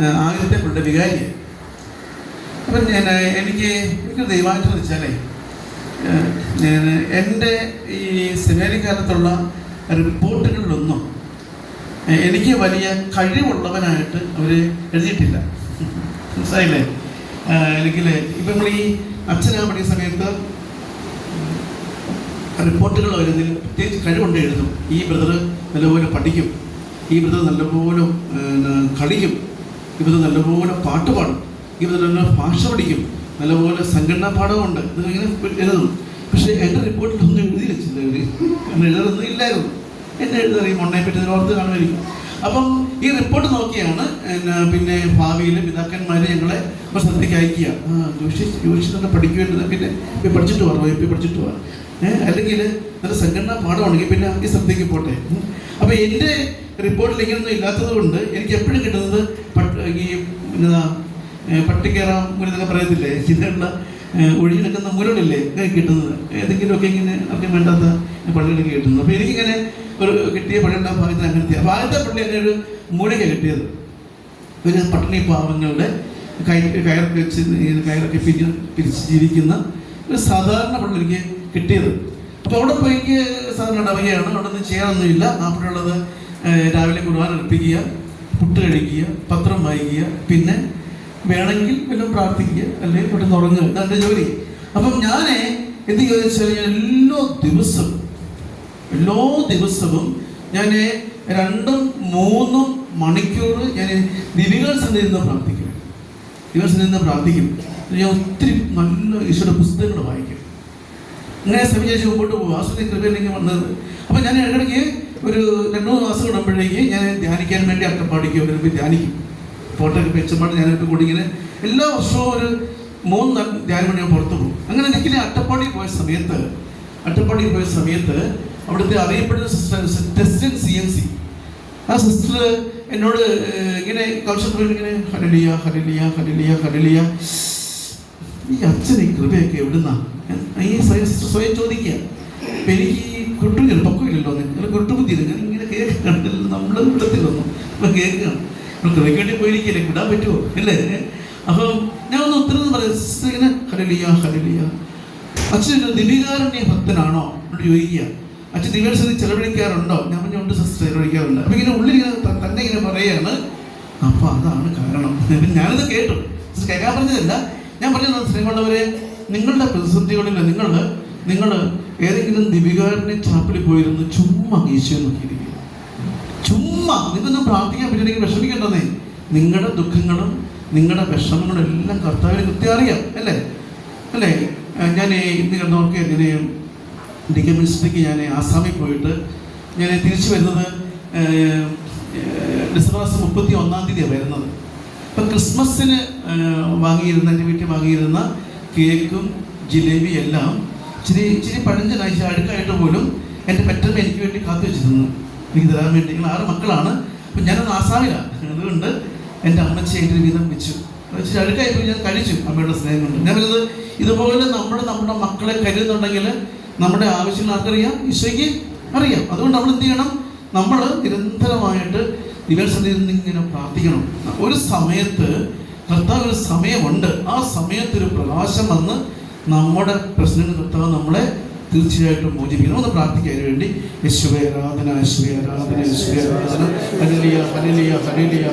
പുള്ളിയുടെ വികാരിയാണ് അപ്പം ഞാൻ എനിക്ക് എനിക്ക് ദൈവമായിട്ട് വെച്ചാലേ ഞാൻ എന്റെ ഈ സിനിമയിലിക്കാലത്തുള്ള കാലത്തുള്ള റിപ്പോർട്ടുകളിലൊന്നും എനിക്ക് വലിയ കഴിവുള്ളവനായിട്ട് അവർ എഴുതിയിട്ടില്ല. മനസ്സിലായില്ലേ? അല്ലെങ്കിൽ ഇപ്പം നമ്മൾ ഈ അച്ഛനാ പഠിയ സമയത്ത് റിപ്പോർട്ടുകൾ വരുന്നതിൽ പ്രത്യേകിച്ച് കഴിവുണ്ട് എഴുതും. ഈ ബ്രദർ നല്ലപോലെ പഠിക്കും. ഈ ബ്രദർ നല്ലപോലെ കളിക്കും. ഈ നല്ലപോലെ പാട്ട് പാടും. ഇവർ നല്ല ഭാഷ പഠിക്കും. നല്ലപോലെ സംഘടനാ പാഠമുണ്ട് ഇതിങ്ങനെ എഴുതും പക്ഷേ എന്റെ റിപ്പോർട്ടിൽ ഒന്നും വെച്ചില്ല ഇവർ എന്നെ എഴുതാറൊന്നും ഇല്ലായിരുന്നു. എന്നെ എഴുതറിയും. മണ്ണയെ പറ്റി ഓർത്ത് കാണുമായിരിക്കും. അപ്പം ഈ റിപ്പോർട്ട് നോക്കിയാണ് പിന്നെ ഭാവിയിൽ പിതാക്കന്മാരെ ഞങ്ങളെ സ്ഥലത്തേക്ക് അയക്കുക. ആ ജോഷി ജോഷി തന്നെ പിന്നെ പോയി പഠിച്ചിട്ട് പോകാം പോയി പഠിച്ചിട്ട് പോകാം ഏഹ് അല്ലെങ്കിൽ നല്ല സംഘടനാ പാഠമാണെങ്കിൽ പിന്നെ ഈ സ്ഥലത്തേക്ക് പോട്ടെ. അപ്പോൾ എന്റെ റിപ്പോർട്ടിൽ ഇങ്ങനെയൊന്നും ഇല്ലാത്തത് കൊണ്ട് എനിക്ക് എപ്പോഴും കിട്ടുന്നത് ഈ എന്നതാ പട്ടിക്കേറാൻ മുരുന്നൊക്കെ പറയത്തില്ലേ? ഇതിനുള്ള നിൽക്കുന്ന മുരളില്ലേ? കിട്ടുന്നത്. ഏതെങ്കിലുമൊക്കെ ഇങ്ങനെ അവർക്ക് വേണ്ടാത്ത പള്ളികളൊക്കെ കിട്ടുന്നത്. അപ്പോൾ എനിക്കിങ്ങനെ ഒരു കിട്ടിയ പള്ളിയുടെ ഭാഗത്ത് അങ്ങനത്തെ അപ്പോൾ ആദ്യത്തെ പള്ളി അങ്ങനെ ഒരു മൂലയ്ക്ക് കിട്ടിയത്. ഒരു പട്ടിണി പാവങ്ങളുടെ കൈ കയറൊക്കെ വെച്ച് കയറൊക്കെ പിരി പിരിച്ച് ജീവിക്കുന്ന ഒരു സാധാരണ പള്ളി എനിക്ക് കിട്ടിയത്. അപ്പോൾ അവിടെ പോയി എനിക്ക് സാധാരണ ഇടവകയാണ് അവിടെ ഒന്നും ചെയ്യാനൊന്നുമില്ല. ആ അവിടെയുള്ളത് രാവിലെ കുർബാന അർപ്പിക്കുക. പുട്ട് കഴിക്കുക പത്രം വായിക്കുക പിന്നെ വേണമെങ്കിൽ വല്ലതും പ്രാർത്ഥിക്കുക അല്ലെങ്കിൽ പെട്ടെന്ന് ഉറങ്ങുക. ഇതാണ് ജോലി. അപ്പം ഞാൻ എന്ത് ചോദിച്ചാൽ ഞാൻ എല്ലാ ദിവസവും എല്ലാ ദിവസവും ഞാൻ രണ്ടും മൂന്നും മണിക്കൂർ ഞാൻ ദിവികൾ സന്നിധി നിന്ന് പ്രാർത്ഥിക്കും. ദിവികൾ സന്നിധി നിന്ന് പ്രാർത്ഥിക്കും. ഞാൻ ഒത്തിരി നല്ല ഈശോയുടെ പുസ്തകങ്ങൾ വായിക്കും. അങ്ങനെ സമയം മുമ്പോട്ട് പോകും. ആശ്രയ വന്നത്. അപ്പം ഞാൻ ഇടയ്ക്ക് ഒരു രണ്ട് മൂന്ന് മാസം ഇടുമ്പോഴേക്ക് ഞാൻ ധ്യാനിക്കാൻ വേണ്ടി അട്ടപ്പാടിക്ക് വരുമ്പോൾ ധ്യാനിക്കും. ഫോട്ടോ ഒക്കെ ഞാൻ ഞാനൊക്കെ കൂടി ഇങ്ങനെ എല്ലാ വർഷവും ഒരു മൂന്ന് ധ്യാനം വേണ്ടി ഞാൻ പുറത്തു പോകും. അങ്ങനെ എനിക്ക് അട്ടപ്പാടി പോയ സമയത്ത് അട്ടപ്പാടി പോയ സമയത്ത് അവിടുത്തെ അറിയപ്പെടുന്ന സിസ്റ്റർ ടെസ്റ്റൻ സി എം സി ആ സിസ്റ്റർ എന്നോട് ഇങ്ങനെ കൗശൽ ഇങ്ങനെ ഹരലിയ ഹരലിയ ഹരലിയ ഹരലിയ ഈ അച്ഛൻ ഈ കൃപയൊക്കെ എവിടുന്നാ? സ്വയം സ്വയം ചോദിക്കുക. എനിക്ക് പക്വമില്ലല്ലോ നിങ്ങൾ കുട്ടുബുദ്ധി ഞാൻ ഇങ്ങനെ കേൾക്കുകയാണ്. നമ്മൾ വന്നു അപ്പൊ കേൾക്കുകയാണ് നമ്മൾ പോയിരിക്കില്ലേ വിടാൻ പറ്റുമോ? അല്ലേ? അപ്പം ഞാൻ ഒന്ന് ഉത്തരം പറയാം. ഇങ്ങനെ ഹരലിയ ഹരലിയ അച്ഛൻ ദിവികാരുണ്യ ഭക്തനാണോ? എന്നോട് ചോദിക്കുക. അച്ഛൻ ദിവസം ചെലവഴിക്കാറുണ്ടോ? ഞാൻ പറഞ്ഞു ഉണ്ട് സിസ്റ്റർ ചെലവഴിക്കാറുണ്ട്. അപ്പൊ ഇങ്ങനെ ഉള്ളിൽ തന്നെ ഇങ്ങനെ പറയാണ്. അപ്പൊ അതാണ് കാരണം. ഞാനത് കേട്ടു. കേൾക്കാൻ പറഞ്ഞതല്ല. ഞാൻ പറഞ്ഞത് സ്നേഹമുള്ളവരെ നിങ്ങളുടെ പ്രതിസന്ധികളിൽ നിങ്ങൾ നിങ്ങൾ ഏതെങ്കിലും ദിവികാരനെ ചാപ്പിൽ പോയിരുന്ന് ചുമ്മാ ഈശോ നോക്കിയിരിക്കുക. ചുമ്മാ. നിങ്ങൊന്നും പ്രാർത്ഥിക്കാൻ പറ്റില്ലെങ്കിൽ വിഷമിക്കേണ്ടതേ നിങ്ങളുടെ ദുഃഖങ്ങളും നിങ്ങളുടെ വിഷമങ്ങളും എല്ലാം കർത്താവിന് കൃത്യം അറിയാം. അല്ലേ? അല്ലേ? ഞാൻ ഇന്ന് കണ്ടവർക്ക് ഞാൻ ഡി കെ മിനിസ്ട്രിക്ക് ഞാൻ ആസാമിൽ പോയിട്ട് ഞാൻ തിരിച്ചു വരുന്നത് ഡിസംബർ മാസം മുപ്പത്തി ഒന്നാം തീയതിയാണ് വരുന്നത്. അപ്പം ക്രിസ്മസിന് വാങ്ങിയിരുന്ന എന്റെ വീട്ടിൽ വാങ്ങിയിരുന്ന കേക്കും ജിലേബി എല്ലാം ഇച്ചിരി ഇച്ചിരി പഴഞ്ചനായി ഇച്ചിരി അഴുക്കായിട്ട് പോലും എന്റെ പെറ്റമ്മ എനിക്ക് വേണ്ടി കാത്തു വെച്ചിരുന്നു. എനിക്ക് തരാൻ വേണ്ടി. നിങ്ങൾ ആറ് മക്കളാണ്. അപ്പം ഞാനത് ആസാമിലാണ് അതുകൊണ്ട് എന്റെ അമ്മച്ചി എന്റെ ഒരു വീതം വെച്ചു. ഇച്ചിരി അഴുക്കായി പോയി ഞാൻ കഴിച്ചു അമ്മയുടെ സ്നേഹം കൊണ്ട്. ഞാൻ പറയുന്നത് ഇതുപോലെ നമ്മൾ നമ്മുടെ മക്കളെ കരുതുന്നുണ്ടെങ്കിൽ നമ്മുടെ ആവശ്യങ്ങൾ ആർക്കറിയാം? ഈശോയ്ക്ക് അറിയാം. അതുകൊണ്ട് നമ്മൾ എന്ത് ചെയ്യണം? നമ്മൾ നിരന്തരമായിട്ട് ദിവസത്തിൽ ഇങ്ങനെ പ്രാർത്ഥിക്കണം. ഒരു സമയത്ത് കർത്താവ് ഒരു സമയമുണ്ട്. ആ സമയത്ത് ഒരു പ്രകാശം വന്ന് നമ്മുടെ പ്രശ്നങ്ങൾ കർത്താവ് നമ്മളെ തീർച്ചയായിട്ടും മോചിപ്പിക്കണം ഒന്ന് പ്രാർത്ഥിക്കാൻ വേണ്ടി. യേശുവേ ആരാധന യേശുവേ ആരാധന യേശുവേ ആരാധന. Hallelujah hallelujah hallelujah.